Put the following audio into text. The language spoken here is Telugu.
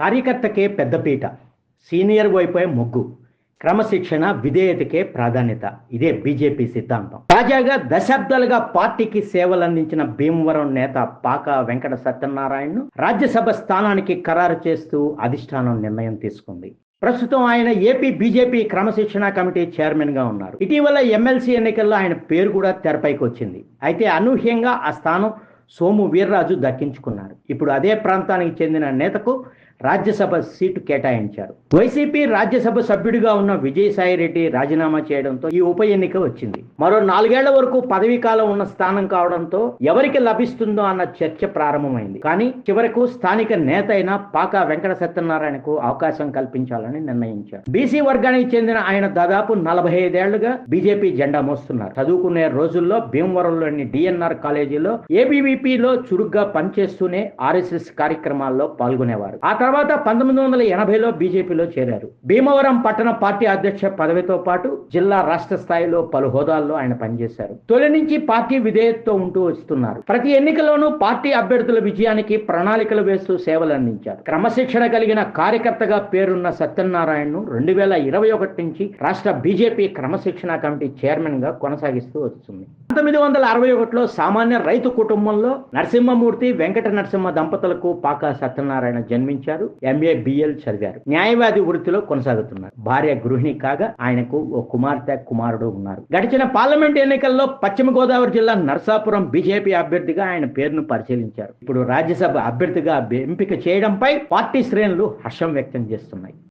కార్యకర్తకే పెద్దపీట సీనియర్ వైపే మొగ్గు క్రమశిక్షణ విధేయతకే ప్రాధాన్యత. ఇదే బీజేపీ సిద్ధాంతం. తాజాగా దశాబ్దాలుగా పార్టీకి సేవలందించిన భీమవరం నేత పాక వెంకట సత్యనారాయణను రాజ్యసభ స్థానానికి ఖరారు చేస్తూ అధిష్టానం నిర్ణయం తీసుకుంది. ప్రస్తుతం ఆయన ఏపీ బీజేపీ క్రమశిక్షణ కమిటీ చైర్మన్గా ఉన్నారు. ఇటీవల ఎమ్మెల్సీ ఎన్నికల్లో ఆయన పేరు కూడా తెరపైకి వచ్చింది అయితే అనూహ్యంగా ఆ స్థానం సోము వీర్రాజు దక్కించుకున్నారు. ఇప్పుడు అదే ప్రాంతానికి చెందిన నేతకు రాజ్యసభ సీటు కేటాయించారు. వైసీపీ రాజ్యసభ సభ్యుడిగా ఉన్న విజయసాయి రెడ్డి రాజీనామా చేయడంతో ఈ ఉప ఎన్నిక వచ్చింది. మరో నాలుగేళ్ళ వరకు పదవీ కాలం ఉన్న స్థానం కావడంతో ఎవరికి లభిస్తుందో అన్న చర్చ ప్రారంభమైంది. కానీ చివరకు స్థానిక నేత అయిన పాకా వెంకట సత్యనారాయణకు అవకాశం కల్పించాలని నిర్ణయించారు. బీసీ వర్గానికి చెందిన ఆయన దాదాపు నలభై ఐదేళ్ళుగా బీజేపీ జెండా మోస్తున్నారు. చదువుకునే రోజుల్లో భీమవరంలోని డిఎన్ఆర్ కాలేజీలో టీడీపీలో చురుగ్గా పనిచేస్తూనే ఆర్ఎస్ఎస్ కార్యక్రమాల్లో పాల్గొనేవారు. ఆ తర్వాత పంతొమ్మిది వందల ఎనభైలో బీజేపీలో చేరారు. భీమవరం పట్టణ పార్టీ అధ్యక్ష పదవితో పాటు జిల్లా రాష్ట్ర స్థాయిలో పలు హోదాల్లో ఆయన పనిచేశారు. తొలి నుంచి పార్టీ విధేయతతో ఉంటూ వస్తున్నారు. ప్రతి ఎన్నికలోనూ పార్టీ అభ్యర్థుల విజయానికి ప్రణాళికలు వేస్తూ సేవలు అందించారు. క్రమశిక్షణ కలిగిన కార్యకర్తగా పేరున్న సత్యనారాయణను రెండు వేల ఇరవై ఒకటి నుంచి రాష్ట్ర బీజేపీ క్రమశిక్షణ కమిటీ చైర్మన్గా కొనసాగిస్తూ వస్తుంది. పంతొమ్మిది వందల అరవై ఒకటిలో సామాన్య రైతు కుటుంబంలో నరసింహమూర్తి వెంకట నరసింహ దంపతులకు పాక సత్యనారాయణ జన్మించారు. ఎంఏ బిఎల్ చదివారు. న్యాయవాది వృత్తిలో కొనసాగుతున్నారు. భార్య గృహిణి కాగా ఆయనకు ఓ కుమార్తె కుమారుడు ఉన్నారు. గడిచిన పార్లమెంట్ ఎన్నికల్లో పశ్చిమ గోదావరి జిల్లా నర్సాపురం బీజేపీ అభ్యర్థిగా ఆయన పేరును పరిశీలించారు. ఇప్పుడు రాజ్యసభ అభ్యర్థిగా ఎంపిక చేయడంపై పార్టీ శ్రేణులు హర్షం వ్యక్తం చేస్తున్నాయి.